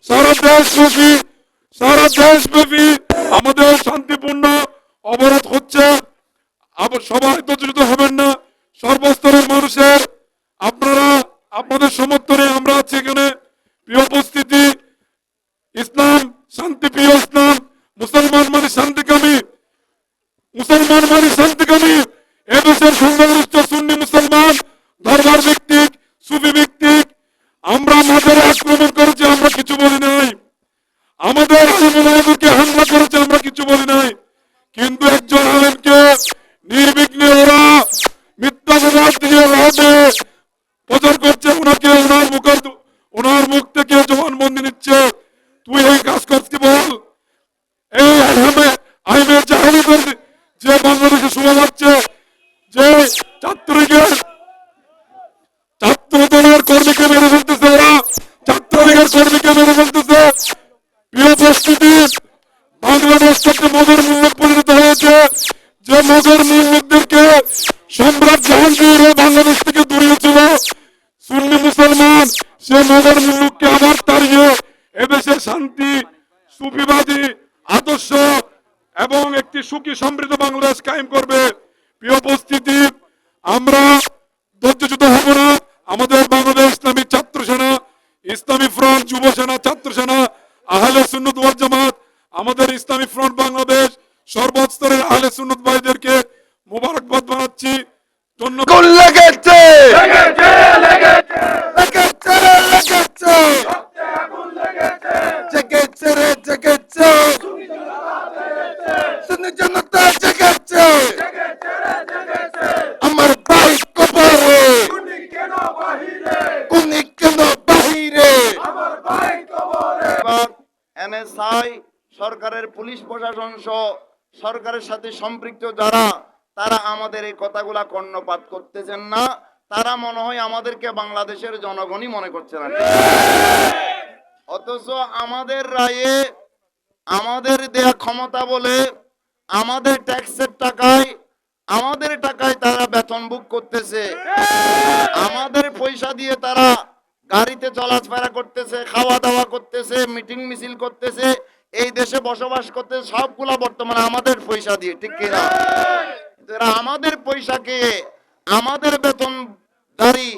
Sarah Dance Movie, Sarah Dance Movie. সমর্থনে এখানে প্রিয় উপস্থিতি, ইসলাম শান্তিপ্রিয় ইসলাম, মুসলমান মানে শান্তিকামী মুসলমান মানে শান্তিকামী এদেশের সংখ্যাগরিষ্ঠ সুন্নি মুসলমান, ধর্মার ভিত্তিক সুফি ভিত্তিক আমরা মাঝারে আক্রমণ করেছি, আমরা কিছু বলি নাই। আমাদের হামলা করেছে, আমরা কিছু বলি নাই। কিন্তু একজন আলেমকে নির্বিঘ্নে ওরা মিথ্যা প্রবাদ দিয়ে রহবে প্রচার করছে ওনাকে ওনার মুখের ওনার মুখ থেকে জবানবন্দি নিচ্ছে তুই এই কাজ করছি বল এই আইনে আইনে জাহালিদের বাংলাদেশে শোনা যাচ্ছে যে ছাত্রলীগের ছাত্র দলের কর্মীকে মেরে ফেলতেছে ওরা ছাত্রলীগের কর্মীকে মেরে ফেলতেছে। প্রিয় উপস্থিতি বাংলাদেশ থেকে মগর মুল্লুক পরিণত হয়েছে। যে মগর মুল্লুকদেরকে সম্রাট জাহাঙ্গীর বাংলাদেশ থেকে দূরিয়েছিল, সুন্নি মুসলমান, সে মগর মুল্লুককে আবার তাড়িয়ে এদেশে শান্তি, সুফিবাদী একটি সুখী সমৃদ্ধ বাংলাদেশ কায়েম করবে। প্রিয় উপস্থিতি আমরা ধৈর্যচ্যুত হব না। আমাদের বাংলাদেশ ইসলামী ছাত্র সেনা ইসলামী ফ্রন্ট যুব সেনা ছাত্র সেনা আহলে সুন্নত ওয়াল জামাত আমাদের ইসলামী ফ্রন্ট বাংলাদেশ সর্বস্তরের আহলে সুন্নত ভাইদেরকে মোবারকবাদ জানাচ্ছি। ধন্যবাদ। আগুন লেগেছে! লেগেছে লেগেছে! জেগেছে রে জেগেছে শুনে জনতা জেগেছে আমার ভাই কবরে কুনি কেন বাহিরে এবার এনএসআই সরকারের পুলিশ প্রশাসন সহ সরকারের সাথে সম্পৃক্ত যারা, তারা আমাদের এই কথাগুলা কর্ণপাত করতেছেন না। তারা মনে হয় আমাদেরকে বাংলাদেশের জনগণই মনে করছে না। অথচ আমাদের রায়ে আমাদের দেয়া ক্ষমতা বলে আমাদের ট্যাক্সের টাকায়, আমাদের টাকায় তারা বেতন বুক করতেছে। আমাদের পয়সা দিয়ে তারা গাড়িতে চলাফেরা করতেছে, খাওয়া দাওয়া করতেছে, মিটিং মিছিল করতেছে। এই দেশে বসবাস করতে সবগুলা বর্তমানে আমাদের পয়সা দিয়ে, ঠিক কিনা এরা আমাদের পয়সাকে আমাদের বেতন দাঁড়ি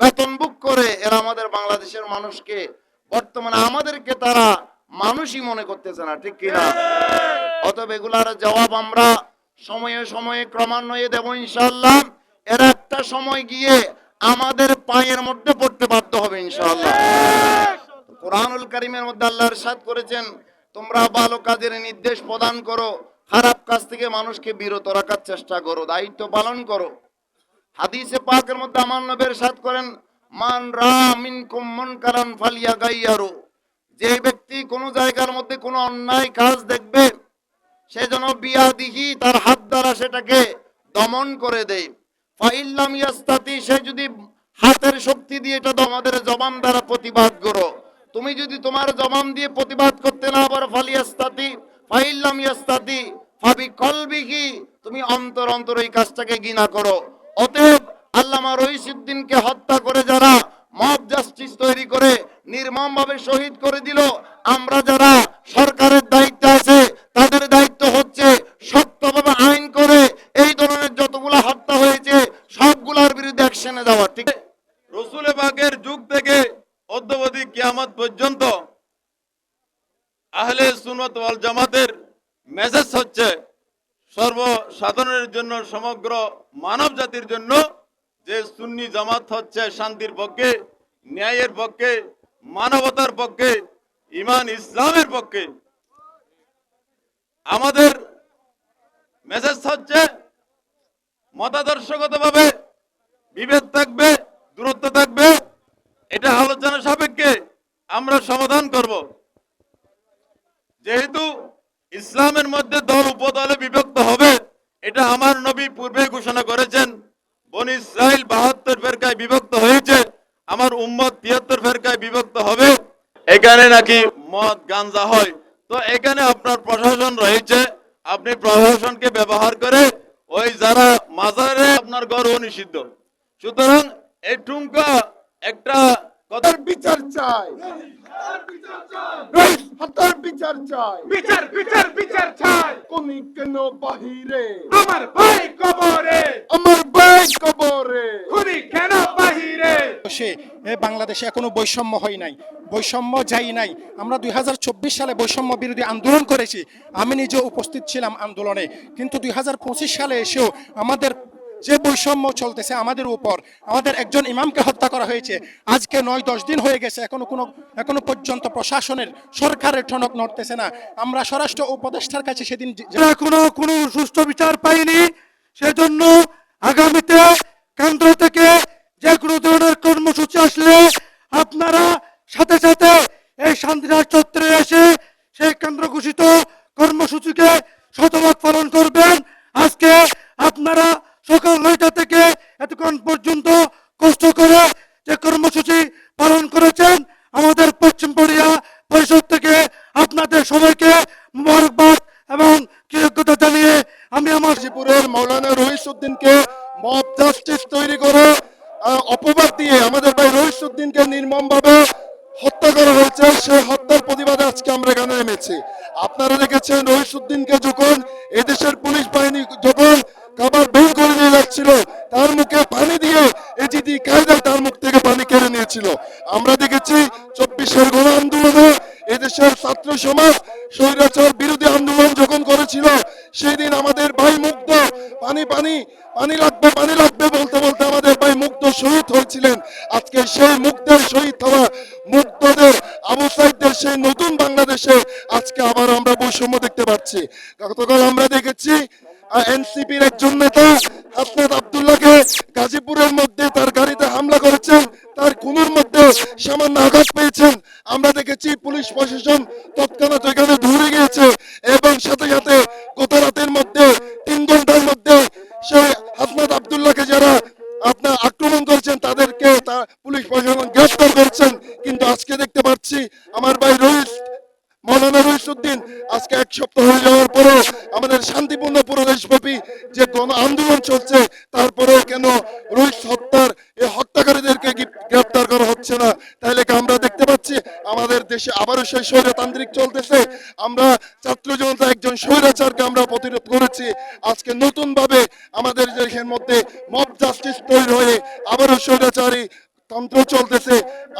বেতন বুক করে এরা আমাদের বাংলাদেশের মানুষকে বর্তমানে আমাদেরকে তারা মানুষই মনে করতেছে না, ঠিক কিনা অতএব এগুলার জবাব আমরা সময়ে সময়ে ক্রমান্বয়ে দেব ইনশাল্লাহ এর একটা সময় গিয়ে আমাদের পায়ের মধ্যে পড়তে বাধ্য হবে ইনশাআল্লাহ। কোরআনুল কারিমের মধ্যে আল্লাহ ইরশাদ করেছেন তোমরা ভালো কাজের নির্দেশ প্রদান করো, খারাপ কাজ থেকে মানুষকে বিরত রাখার চেষ্টা করো, দায়িত্ব পালন করো। হাদিসে পাকের মধ্যে আমার নবের সাথ করেন, মান রা মিনকুম মুনকারান ফালিয়া গাইয়ারু যে ব্যক্তি কোন জায়গার মধ্যে কোনো অন্যায় কাজ দেখবে, সে যেন বিয়া দিহি তার হাত দ্বারা সেটাকে দমন করে দেয়। ফাইল্লাম ইয়াস্তাতি, সে যদি হাতের শক্তি দিয়ে এটা আমাদের জবান দ্বারা প্রতিবাদ করো। তুমি যদি তোমার জবান দিয়ে প্রতিবাদ করতে না পারো, ফালিয়াস্তাতি, ফাইল্লাম ইয়াস্তাতি, ফাবি কলবিহি, তুমি অন্তর অন্তর এই কাজটাকে ঘৃণা করো। অতএব আল্লামা রহিসুদ্দিনকে হত্যা করে যারা মব জাস্টিস তৈরি করে, নির্মমভাবে শহীদ করে দিল আমরা যারা সরকারের দায়িত্বে আছে তাদের দায়িত্ব হচ্ছে সত্যভাবে আইন করে এই ধরনের যতগুলা হত্যা হয়েছে সবগুলার বিরুদ্ধে অ্যাকশনে যাওয়া ঠিক আছে? রসুল বাগের যুগ থেকে অদ্যবধি কিয়ামত পর্যন্ত আহলে সুনত ওয়াল জামাতের মেসেজ হচ্ছে সর্বসাধারণের জন্য, সমগ্র মানব জাতির জন্য যে সুন্নি জামাত হচ্ছে শান্তির পক্ষে, ন্যায়ের পক্ষে, মানবতার পক্ষে, ইমান ইসলামের পক্ষে। আমাদের মেসেজ হচ্ছে, মতাদর্শগতভাবে বিভেদ থাকবে দূরত্ব থাকবে এটা আলোচনা সাপেক্ষে আমরা সমাধান করব যেহেতু ইসলামের মধ্যে দল উপদলে বিভক্ত হবে পূর্বে ঘোষণা করেছেন বনি ইসরাইল বাহাত্তর ফেরকায় বিভক্ত হয়েছে। আমার উম্মত তিয়াত্তর ফেরকায় বিভক্ত হবে। এখানে নাকি মদ, গাঞ্জা হয়। তো এখানে আপনার প্রশাসন রয়েছে। আপনি প্রশাসনকে ব্যবহার করে ওই যারা মাজারে আপনার গর্ব নিষিদ্ধ। সুতরাং এই ঠুমকা একটা কথার বিচার চাই। রইস হত্যার বিচার চাই। বিচার বিচার বিচার চাই। কোনি কেন বাহিরে। আমার ভাই কবরে। আমার ভাই কবরে। খুনি কেন বাহিরে। সে বাংলাদেশে এখনও বৈষম্য হয় নাই। বৈষম্য যাই নাই। আমরা দুই হাজার চব্বিশ সালে বৈষম্য বিরোধী আন্দোলন করেছি। আমি নিজে উপস্থিত ছিলাম আন্দোলনে। কিন্তু দুই হাজার পঁচিশ সালে এসেও আমাদের যে বৈষম্য চলতেছে আমাদের উপর, আমাদের একজন ইমামকে হত্যা করা হয়েছে। আজকে নয়, দশ দিন হয়ে গেছে, এখনও কোনো, এখনও পর্যন্ত প্রশাসনের সরকারের ঠনক নড়তেছে না। আমরা স্বরাষ্ট্র উপদেষ্টার কাছে সেদিন এখনও কোনো সুষ্ঠু বিচার পায়নি সেজন্য আগামীতে কেন্দ্র থেকে যে কোনো ধরনের কর্মসূচি আসলে আপনারা সাথে সাথে এই শান্তিরাজ চত্বরে এসে সেই কেন্দ্র ঘোষিত কর্মসূচিকে শতভাগ পালন করবেন। আজকে আপনারা সকাল নয়টা থেকে এতক্ষণ পর্যন্ত কষ্ট করে যে কর্মসূচি পালন করেছেন আমাদের পশ্চিম পড়িয়া পরিষদ থেকে আপনাদের সবাইকে মোবারকবাদ এবং কৃতজ্ঞতা জানিয়ে আমি আমার গাজীপুরের মৌলানা রহিসুদ্দিনকে মব জাস্টিস তৈরি করে অপবাদ দিয়ে আমাদের ভাই রহিসুদ্দিনকে নির্মমভাবে হত্যা করা হয়েছে। সেই হত্যার প্রতিবাদে আজকে আমরা এখানে নেমেছি। আপনারা দেখেছেন রহিসুদ্দিনকে যখন এদেশের পুলিশ বাহিনী যখন খাবার বের করে নিয়ে যাচ্ছিল, তার মুখে পানি দিয়ে এজিদি কায়দায় তার মুখ থেকে পানি কেড়ে নিয়েছিল। আমরা দেখেছি চব্বিশের গণ আন্দোলনে এদেশের ছাত্র সমাজ স্বৈরাচার বিরোধী আন্দোলন যখন করেছিল, সেই দিন আমাদের ভাই মুগ্ধ, পানি পানি পানি লাগবে পানি লাগবে বলতে বলতে আমাদের ভাই মুগ্ধ শহীদ হয়েছিলেন। আজকে সেই মুগ্ধের শহীদ হওয়া মুগ্ধদের, আবু সাইদদের সেই নতুন বাংলাদেশে আজকে আবার আমরা বৈষম্য দেখতে পাচ্ছি। গতকাল আমরা দেখেছি এনসিপির একজন নেতা হাসনাত আবদুল্লাহকে গাজীপুরের মধ্যে তার গাড়িতে হামলা করেছেন, তার খুনের মধ্যে সামান্য আঘাত পেয়েছেন। আমরা দেখেছি পুলিশ প্রশাসন তৎক্ষণাৎ ওইখানে ধরে গিয়েছে এবং সাথে সাথে গত রাতের মধ্যে, তিন ঘণ্টার মধ্যে সেই হাসনাত আবদুল্লাহকে যারা আপনার আক্রমণ করেছেন, তাদেরকে তা পুলিশ প্রশাসন গ্রেফতার করেছেন। কিন্তু আজকে দেখতে পাচ্ছি আমার ভাই রহিস মৌলানা রহিসুদ্দিন আজকে এক সপ্তাহ হয়ে যাওয়ার পরে আমাদের শান্তিপূর্ণ পুরোদেশব্যাপী যে গণ আন্দোলন চলছে, তারপরেও কেন রহিস হত্যার এই হত্যাকারীদেরকে গ্রেপ্তার করা হচ্ছে না? তাহলে আমরা দেখতে পাচ্ছি, আমাদের দেশে আবারও সেই স্বৈরতান্ত্রিক চলতেছে? আমরা ছাত্র জনতা একজন স্বৈরাচারকে আমরা প্রতিরোধ করেছি। আজকে নতুন ভাবে আমাদের দেশের মধ্যে মব জাস্টিস তৈরি হয়ে আবারও স্বৈরাচারী তন্ত্র চলতেছে।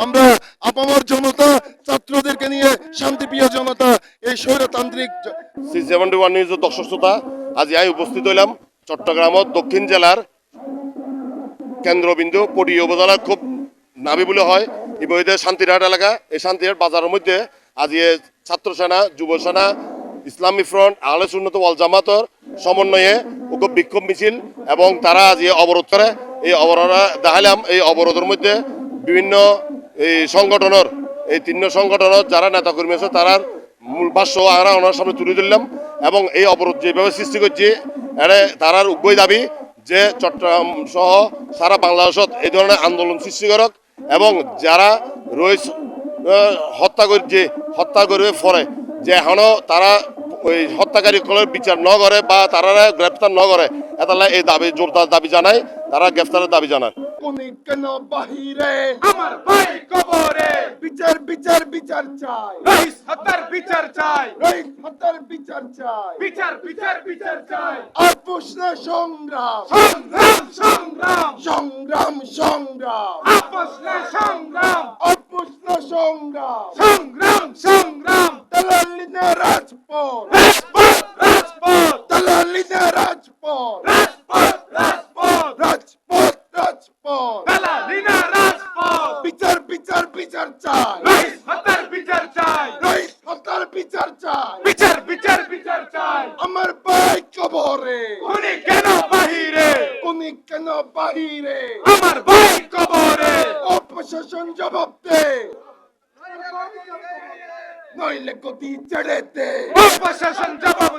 আমরা আপামর জনতা, ছাত্রদেরকে নিয়ে শান্তিপ্রিয় জনতা, এই স্বৈরতান্ত্রিক সেভেন্টি ওয়ান নিউজের দর্শক শ্রোতা, আজ আমি উপস্থিত হইলাম চট্টগ্রামত দক্ষিণ জেলার কেন্দ্রবিন্দু পটি উপজেলা, খুব নামি বলে হয় ইবইদে শান্তিরহাট এলাকা। এই শান্তিরহাট বাজারের মধ্যে আজ এ ছাত্র সেনা যুব সেনা ইসলামী ফ্রন্ট, আহলে সুন্নত ওয়াল জামাতর সমন্বয়ে উক বিক্ষোভ মিছিল এবং তারা আজ অবরোধ করে। এই অবরোধ দেখালাম এই অবরোধের মধ্যে বিভিন্ন এই সংগঠনের, এই তিন সংগঠনের যারা নেতাকর্মী আছে তারার মূল ভাষ্য আমরা ওনার সামনে তুলে ধরলাম এবং এই অবরোধ যেভাবে সৃষ্টি করছে, এরে তারার উভয় দাবি যে চট্টগ্রাম সহ সারা বাংলাদেশত এই ধরনের আন্দোলন সৃষ্টি করক এবং যারা রয়েছে হত্যা করছে হত্যা করবে ফরে যে এখনও তারা ওই হত্যাকারী বিচার ন করে বা তারা গ্রেপ্তার ন করে এতালে এই দাবি জোরদার দাবি জানায় তারা গ্রেপ্তারের দাবি জানায়। কোনি কেন বাহিরে? আমার ভাই কবরে। বিচার বিচার বিচার চাই। রইস হত্যার বিচার চাই। রহিস হত্যার বিচার চাই। বিচার বিচার বিচার চাই। আর প্রশ্ন সংগ্রাম। সংগ্রাম সংগ্রাম। সংগ্রাম সংগ্রাম। সংগ্রাম। আর প্রশ্ন সংগ্রাম। সংগ্রাম সংগ্রাম। দালালিনা রাজপথ রাজপথ রাজপথ দালালিনা রাজপথ রাজপথ রাজপথ রাজপথ রাজপথ দালালিনা রাজপথ বিচার বিচার বিচার চাই রইস হত্যার বিচার চাই রহিস হত্যার বিচার চাই বিচার বিচার বিচার চাই আমার ভাই কবরে খুনি কেন বাহিরে কোনি কেন বাহিরে আমার ভাই কবরে অপশাসন জবাব দে নইলে গতি চড়েতে প্রশাসন জবাব